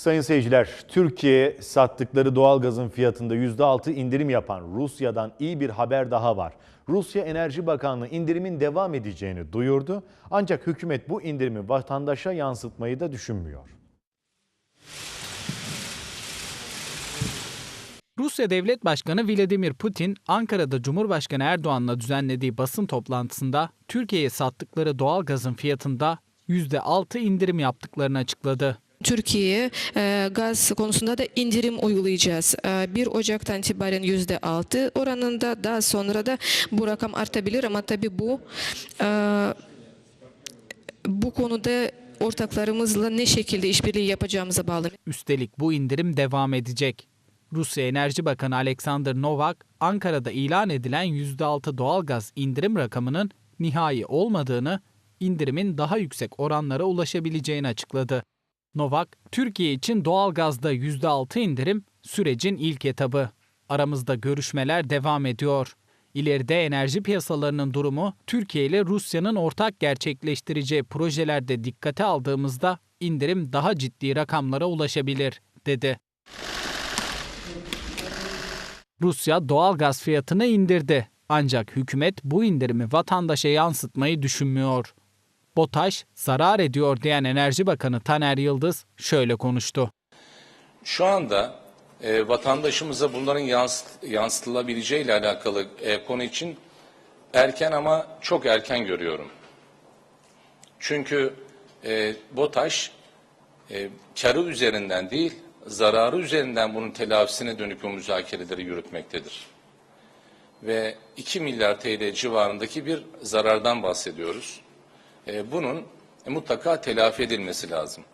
Sayın seyirciler, Türkiye sattıkları doğalgazın fiyatında %6 indirim yapan Rusya'dan iyi bir haber daha var. Rusya Enerji Bakanlığı indirimin devam edeceğini duyurdu. Ancak hükümet bu indirimi vatandaşa yansıtmayı da düşünmüyor. Rusya Devlet Başkanı Vladimir Putin, Ankara'da Cumhurbaşkanı Erdoğan'la düzenlediği basın toplantısında Türkiye'ye sattıkları doğalgazın fiyatında %6 indirim yaptıklarını açıkladı. Türkiye'ye e, gaz konusunda da indirim uygulayacağız. E, 1 Ocak'tan itibaren %6 oranında daha sonra da bu rakam artabilir ama tabii bu e, bu konuda ortaklarımızla ne şekilde işbirliği yapacağımıza bağlı. Üstelik bu indirim devam edecek. Rusya Enerji Bakanı Alexander Novak, Ankara'da ilan edilen %6 doğalgaz indirim rakamının nihai olmadığını, indirimin daha yüksek oranlara ulaşabileceğini açıkladı. Novak, Türkiye için doğalgazda %6 indirim sürecin ilk etabı. Aramızda görüşmeler devam ediyor. İleride enerji piyasalarının durumu Türkiye ile Rusya'nın ortak gerçekleştireceği projelerde dikkate aldığımızda indirim daha ciddi rakamlara ulaşabilir, dedi. Rusya doğal gaz fiyatını indirdi. Ancak hükümet bu indirimi vatandaşa yansıtmayı düşünmüyor. BOTAŞ zarar ediyor diyen Enerji Bakanı Taner Yıldız şöyle konuştu. Şu anda e, vatandaşımıza bunların yansıt, yansıtılabileceği ile alakalı e, konu için erken ama çok erken görüyorum. Çünkü e, BOTAŞ e, karı üzerinden değil, zararı üzerinden bunun telafisine dönük bu müzakereleri yürütmektedir. Ve 2 milyar TL civarındaki bir zarardan bahsediyoruz. E, bunun mutlaka telafi edilmesi lazım.